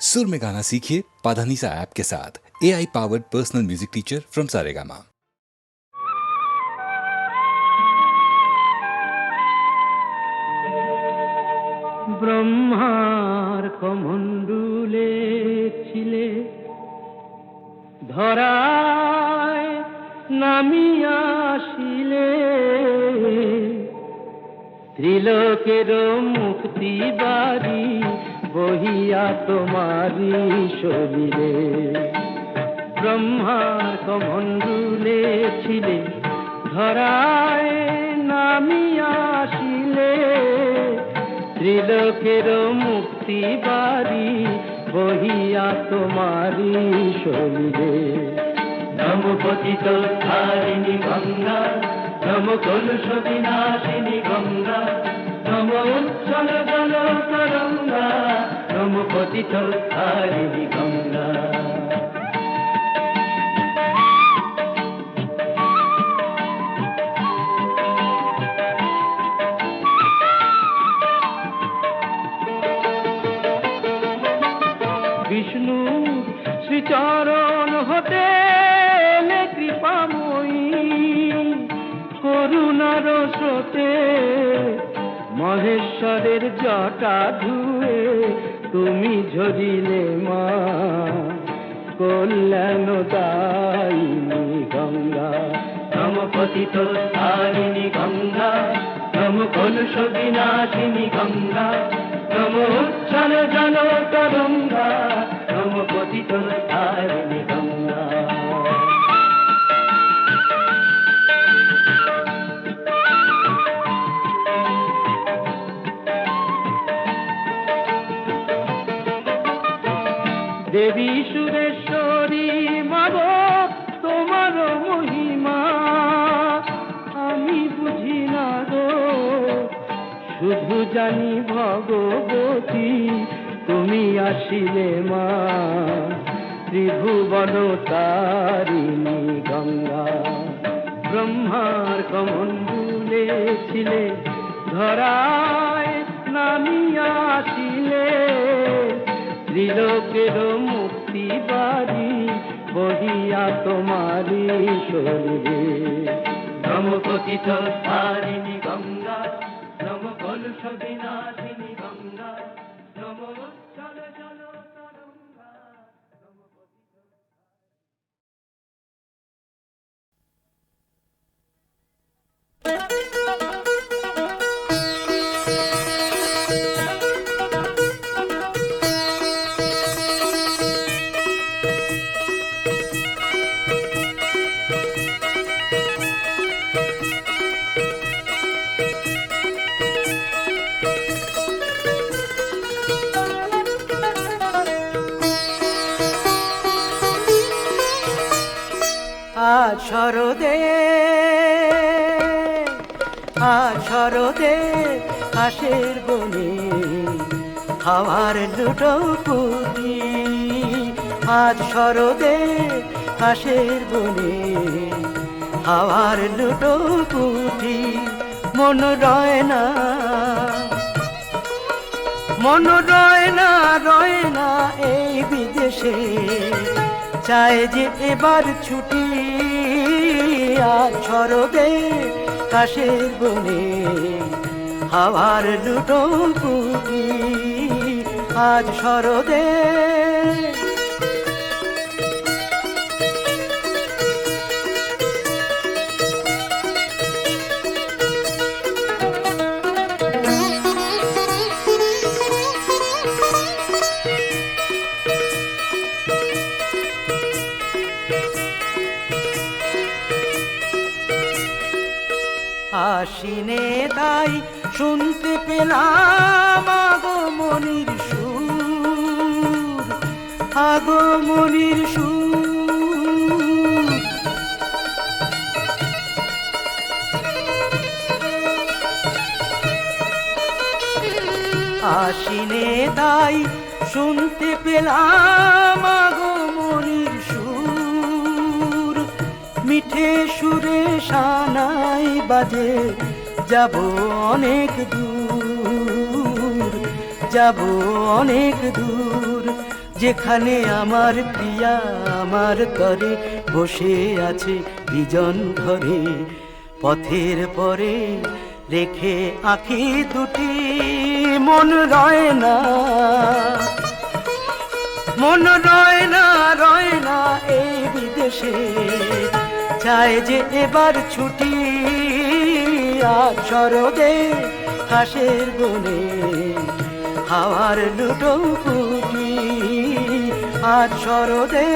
सुर में गाना सीखिए पाधानीसा ऐप के साथ A I powered personal music teacher from Saregama ব্রহ্মার কমণ্ডুলে ছিলে ধরায় নামিয়াশিলে ত্রিলোকের মুক্তি বাড়ি বহিয়া তোমারি শরীরে। ব্রহ্মার কমণ্ডুলে ছিলে, ধরায় নামিয়াশিলে ত্রিলোকের মুক্তি বাড়ি বহিয়া তোমারি শরীরে। নম পতিত ধারিণী গঙ্গা, নম কলুষ বিনাশিনী গঙ্গা নম উচ্ছল জল তরঙ্গা নম পতিত ধারিণী গঙ্গা বিষ্ণু শ্রীচরণ মহেশ্বরের জটা ধুয়ে তুমি ঝরিলে মা। কল্যাণ দায়িনী গঙ্গা নম পতিত তারিণী গঙ্গা নম কলুষ বিনাশিনী গঙ্গা নম উচ্ছল জল তরঙ্গা নম পতিত তারিণী দেবী সুরেশ্বরী, মাগ, তোমার মহিমা। আমি বুঝি না গো, শুধু জানি ভগবতী, তুমি আসিলে মা। ত্রিভুবন তারিণী গঙ্গা, ব্রহ্মার কমণ্ডুলে ছিলে, ধরায় নামিয়া আসিলে। ত্রিলোকের মুক্তি বাড়ি বহিয়া তোমারি শরীরে। নম পতিত আজ শরদে আজ শরদে হাসের বনে হাওয়ার লুটো পুতি। আজ শরদে হাসের বনে হাওয়ার লুটো পুতি। মন রয় না, মন রয় না রয় না এই বিদেশে। চায় যে এবার ছুটি আর ছড়বে কাশের বনে। হাওয়ার লুটো পুটি আজ শরদে আশিনে তাই শুনতে পেলাম আগমনির সুর আগমনির সুর। আশিনে তাই শুনতে পেলাম আগমনির মিঠে সুরে সানাই বাজে। যাব অনেক দূর, যাব অনেক দূর। যেখানে আমার প্রিয়া আমার তরে বসে আছে বিজন ঘরে। পথের পরে রেখে আঁখি দুটি, মন রয় না। মন রয় না রয় না এই বিদেশে। চায় যে এবার ছুটি আর শরদে হাসের বনে হাওয়ার লুটো কুটি আর শরদে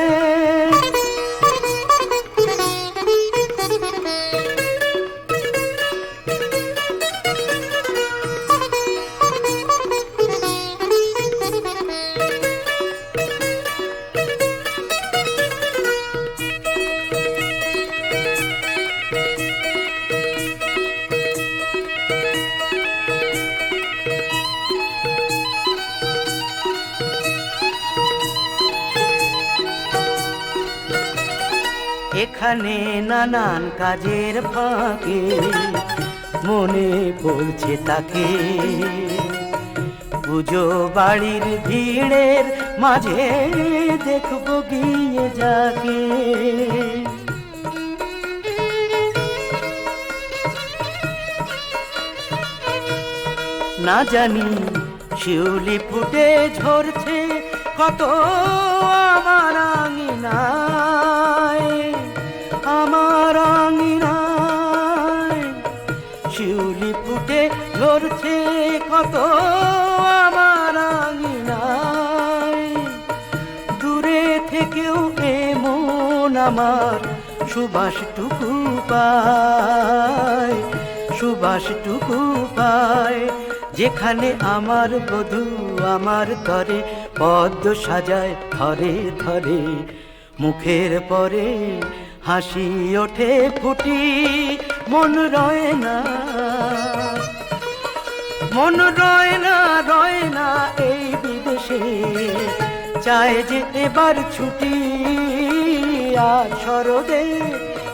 নানান কাজের ফাঁকে মনে পড়ছে তাকে। পুজো বাড়ির ভিড়ের মাঝে দেখব গিয়ে যাকে। না জানি শিউলি ফুটে ঝরছে কত আমার আঙিনায় আমার আঙিনায় শিউলি ফুটে ঝরছে কত আমার আঙিনায় দূরে থেকেও এমন আমার সুবাসটুকু পায় সুবাসটুকু পায়। যেখানে আমার বধু আমার তরে পদ্ম সাজায়, ধরে ধরে মুখের পরে হাসি ওঠে ফুটি, মন রয় না। মন রয় না রয় না এই বিদেশে। চায় যে এবার ছুটি, আর শরদে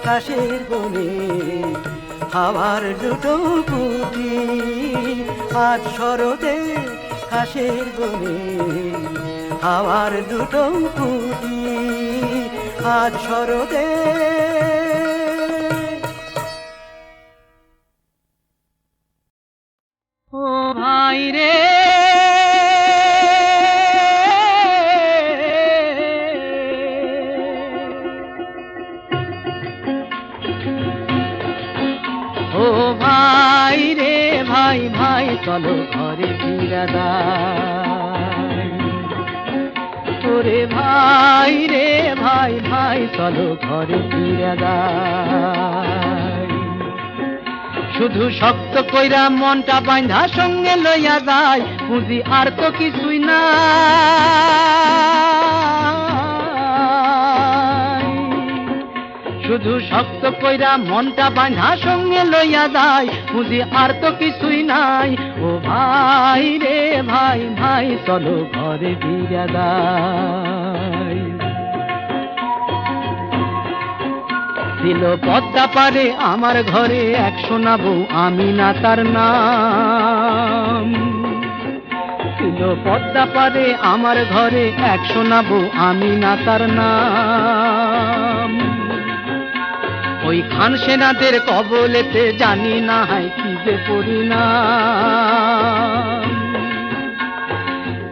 কাশের বনে। হাওয়ার দুটো পুটি, আজ শরদে কাশের বনে। হাওয়ার দুটো পুটি, আজ শরদে শুধু শক্ত কইরা মনটা বাঁধা সঙ্গে লইয়া যায় পুঁজি আর তো কিছুই না শুধু শক্ত কইরা মনটা বাঁধা সঙ্গে লইয়া যায় পুঁজি আর তো কিছুই নাই। ও ভাই রে ভাই ভাই, চলো ঘরে ফিরে যায় ছিল পদ্মা পারে আমার ঘরে এক শোনাবো আমি না তার নাম। ছিল পদ্মা পারে আমার ঘরে এক শোনাবো আমি না তার নাম। ওই খান সেনাদের কবলেতে জানি না হয় কি যে পরিণাম।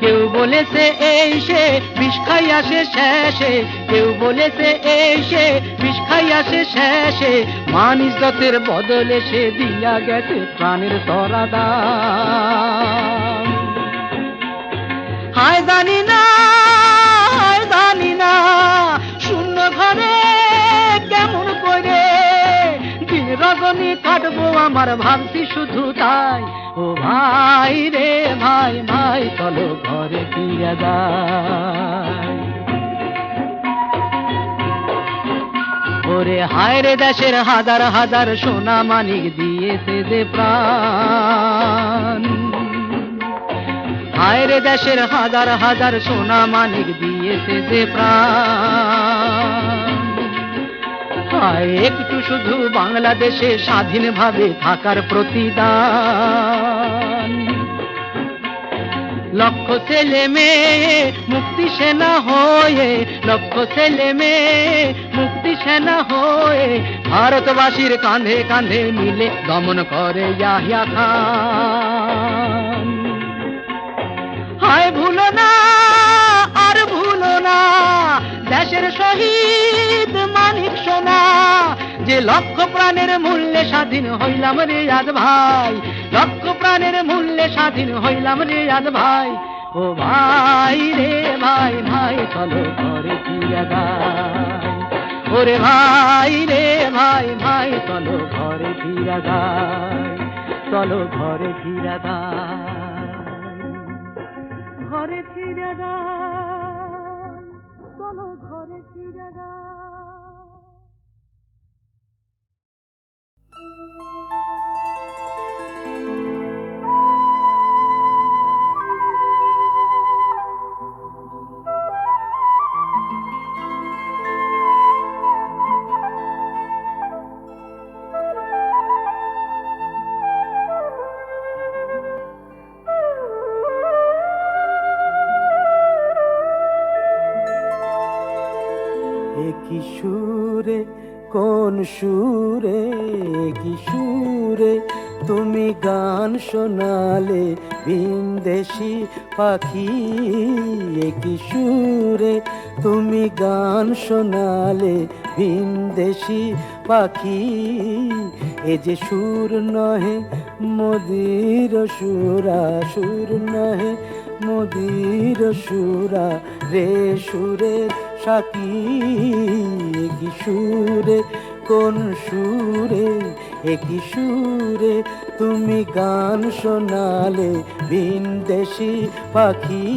কেউ বলেছে এই সে, বিষ খাই আসে শেষে। কেউ বলেছে এই সে, বিষ খাই আসে শেষে। মান ইজ্জতের বদলে সে দিয়া গেছে প্রাণের তরাদা। হায় জানি কাটবো আমার ভাবছি শুধু তাই। ও ভাই রে ভাই ভাই, চলো ঘরে ফিরে যাই। ওরে হায় রে দেশের হাজার হাজার সোনা মানিক দিয়েছে যে প্রাণ। হায় রে দেশের হাজার হাজার সোনা মানিক দিয়েছে যে প্রাণ। হায়, একটু শুধু বাংলাদেশে স্বাধীনভাবে থাকার প্রতিদান। লক্ষ ছেলে মেয়ে, মুক্তি সেনা হয়ে, লক্ষ ছেলে মেয়ে, মুক্তি সেনা হয়ে, ভারতবাসীর কাঁধে কাঁধে মিলে দমন করে ইয়াহিয়া খান। হায় ভুলো না দেশের শহীদ মানিক সোনা, যে লক্ষ প্রাণের মূল্যে স্বাধীন হইলাম রে আজ ভাই, লক্ষ প্রাণের মূল্যে স্বাধীন হইলাম রে আজ ভাই। ও ভাই রে ভাই ভাই, চলো ঘরে ফিরে গাই ওরে ভাই রে ভাই ভাই, চলো ঘরে ফিরে গাই চলো ঘরে ফিরে গাই ঘরে ফিরে গাই চলো ঘরে ফিরে গাই কি সুরে, কোন সুরে, কি সুরে? তুমি গান শোনালে বিন্দেশি পাখি কি সুরে? তুমি গান শোনালে বিন্দেশি পাখি, এ যে সুর নহে মদির সুরা, সুর নহে মদির সুরা, রে সুরের কি সুরে কোন সুরে একই সুরে? তুমি গান শোনালে বিন্দেশি পাখি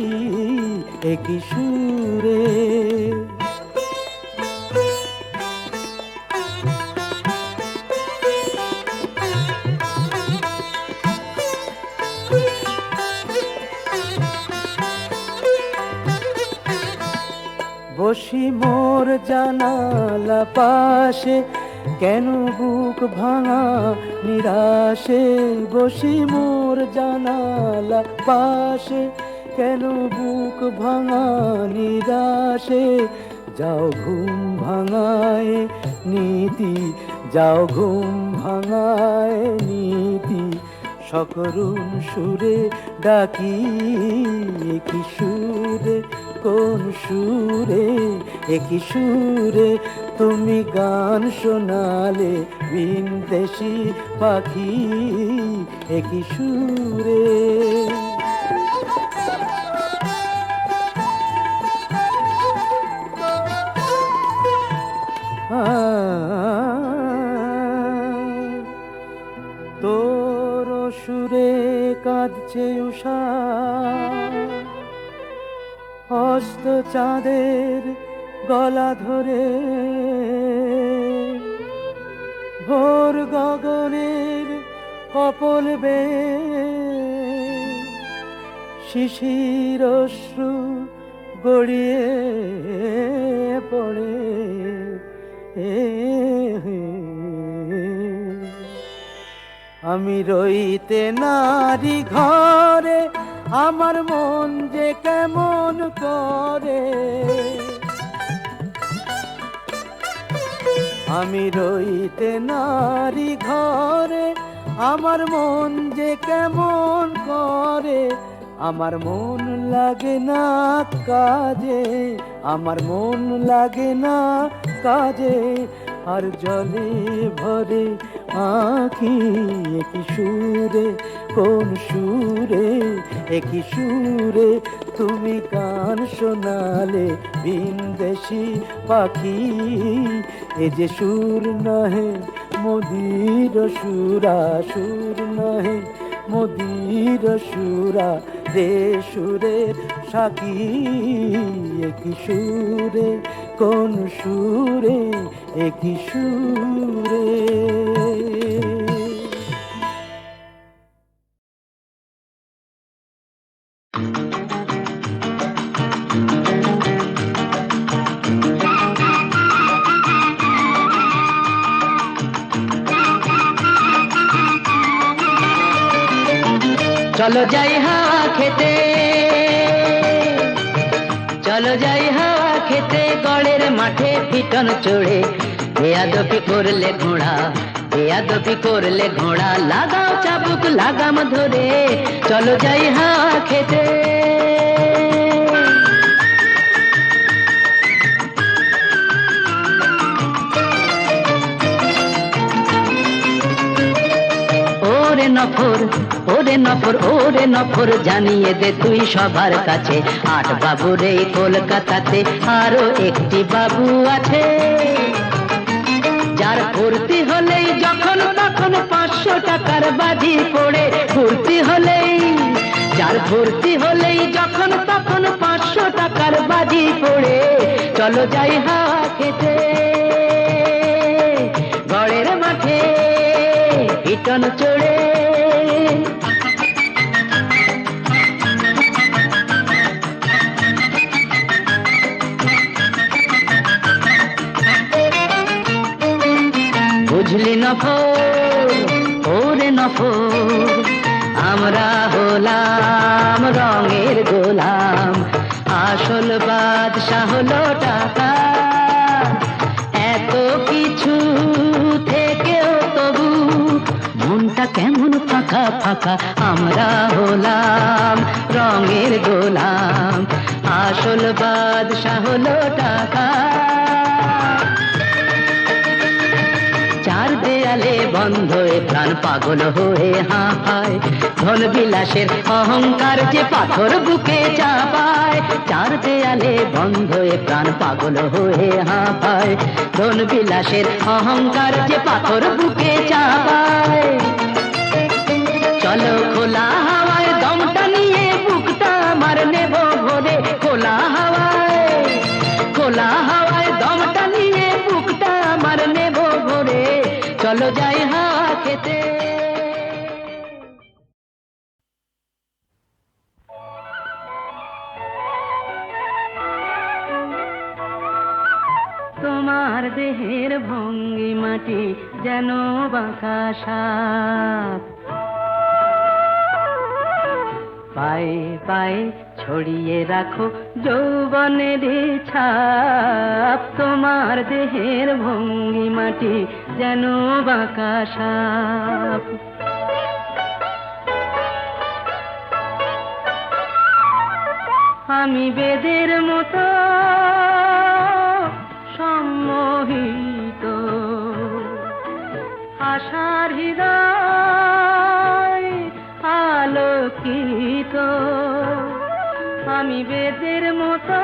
একই সুরে? বসি মোর জানালা পাশে। কেন বুক ভাঙা নিরাশে? বসি মোর জানালা পাশে। কেন বুক ভাঙা নিরাশে? যাও ঘুম ভাঙায়, নীতি, যাও ঘুম ভাঙায়, নীতি। সকরুণ সুরে ডাকি কি সুরে, কোন সুরে? একই সুরে, তুমি গান শোনালে বিন্দেশি পাখি, একই সুরে। তোর সুরে কাঁদছে উষা। হস্ত চাঁদের গলা ধরে। ভোর গগনের কপল বে শিশির অশ্রু গড়িয়ে পড়ে। এ আমি রইতে নারী ঘরে, আমার মন যে কেমন করে। আমি রইতে নারী ঘরে, আমার মন যে কেমন করে। আমার মন লাগে না কাজে, আমার মন লাগে না কাজে। আর জলে ভরে আঁখি একই সুরে, কোন সুরে? একই সুরে তুমি গান শোনালে বিন্দেশি পাখি। এ যে সুর নহে মোদির সুরা, সুর নহে মোদির সুরা রে সুরের সাকি একই সুরে। কোন সুরে একই সুরে। চলো যাই হা খেতে চলো যাই হাওয়া খেতে গড়ের মাঠে পিটন চড়ে। বেয়াদপি করলে ঘোড়া বেয়াদপি করলে ঘোড়া। লাগাও চাবুক, লাগাম ধরে, চলো যাই হাওয়া খেতে। নফর ওরে নফর ওরে নফর, জানিয়ে দে তুই সবার কাছে। আট বাবুর এই কলকাতাতে আরও একটি বাবু আছে। যার ফুর্তি হলেই যখন তখন পাঁচশো টাকার বাজি পড়ে। ফুর্তি হলেই, যার ফুর্তি হলেই যখন তখন পাঁচশো টাকার বাজি পড়ে। চলো যাই হাওয়া খেতে, গড়ের মাঠে, পিটন চড়ে। বুঝলি নফর ওরে নফর আমরা হলাম রঙের গোলাম। আসল বাদশাহ হলো টাকা। ফাঁকা ফাঁকা আমরা হলাম রঙের গোলাম। আসল বাদশাহ হলো টাকা চার দেয়ালে বন্ধ প্রাণ পাগল হয়ে হাঁপায়। ধন বিলাসের অহংকার যে পাথর বুকে চাপায়। চার দেয়ালে বন্ধ প্রাণ পাগল হয়ে হাঁপায়। ধন বিলাসের অহংকার যে পাথর বুকে চাপায়। খোলা হাওয়ায় দমটা নিয়ে বুকটা আমার নেব ভরে। খোলা হাওয়ায় খোলা হাওয়ায় দমটা নিয়ে বুকটা আমার নেব ভরে। চলো যাই হাওয়া খেতে। তোমার দেহের ভঙ্গি মাটি যেন বাঁকা সাপ। পায়ে পায়ে ছড়িয়ে রাখো যৌবনের ছাপ। তোমার দেহের ভঙ্গি মাটি যেন বাঁকা সাপ। আমি বেদের মতো সম্মোহিত। আশার হৃদয় আমি বেদের মতো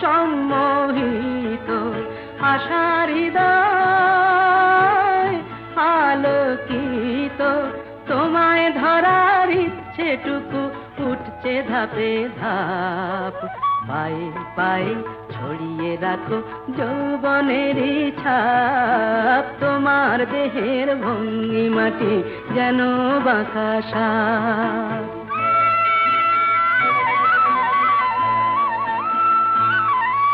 সম্মোহিত আশার আলোকিত। তোমায় ধরার ইচ্ছেটুকু উঠছে ধাপে ধাপ। পায়ে পায়ে ছড়িয়ে রাখো যৌবনের ছাপ। তোমার দেহের ভঙ্গি মাটি যেন বাঁকা সাপ।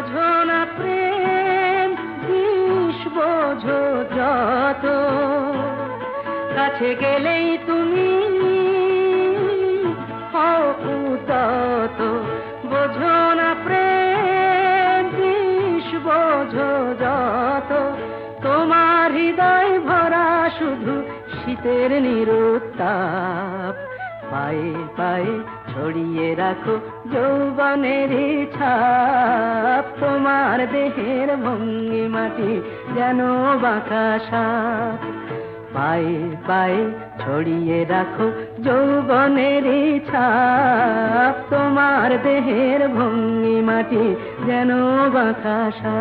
বোঝো না প্রেম, বিষ বোঝো যত। কাছে গেলেই তুমি উদাত। বোঝো না প্রেম, বিষ বোঝো যত। তোমার হৃদয় ভরা শুধু শীতের নিরুত্তাপ। পায়ে পায়ে ছড়িয়ে রাখো যৌবনের ছাপ। তোমার দেহের ভঙ্গি মাটি যেন বাঁকা সাপ পায়ে পায়ে ছড়িয়ে রাখো যৌবনের ছাপ। তোমার দেহের ভঙ্গি মাটি যেন বাতাসা।